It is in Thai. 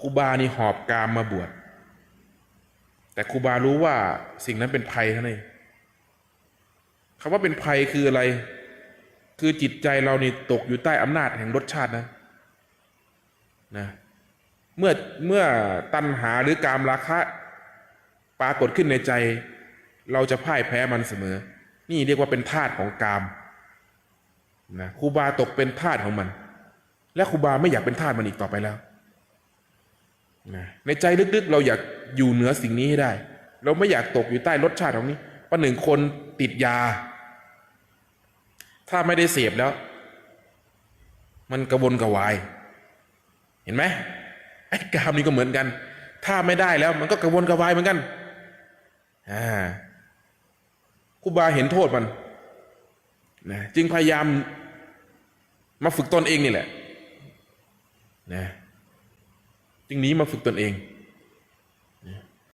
ครูบานี่หอบกามมาบวชแต่ครูบารู้ว่าสิ่งนั้นเป็นภัยท่านั้นเองคำว่าเป็นภัยคืออะไร คือจิตใจเรานี่ตกอยู่ใต้อำนาจแห่งรสชาตินะนะ เมื่อเมื่อตัณหาหรือกามราคะปรากฏขึ้นในใจ เราจะพ่ายแพ้มันเสมอ นี่เรียกว่าเป็นธาตุของกามนะครูบาตกเป็นทาสของมัน และครูบาไม่อยากเป็นทาสมันอีกต่อไปแล้ว นะในใจลึกๆ เราอยากอยู่เหนือสิ่งนี้ให้ได้ เราไม่อยากตกอยู่ใต้รสชาติของนี้ประหนึ่งคนติดยา ถ้าไม่ได้เสพแล้ว มันกระวนกระวาย เห็นไหมไอ้กามนี่ก็เหมือนกัน ถ้าไม่ได้แล้ว มันก็กระวนกระวายเหมือนกันอ่าครูบาเห็นโทษมันนะจึงพยายามมาฝึกตนเองนี่แหละนะ จึงนี้มาฝึกตนเอง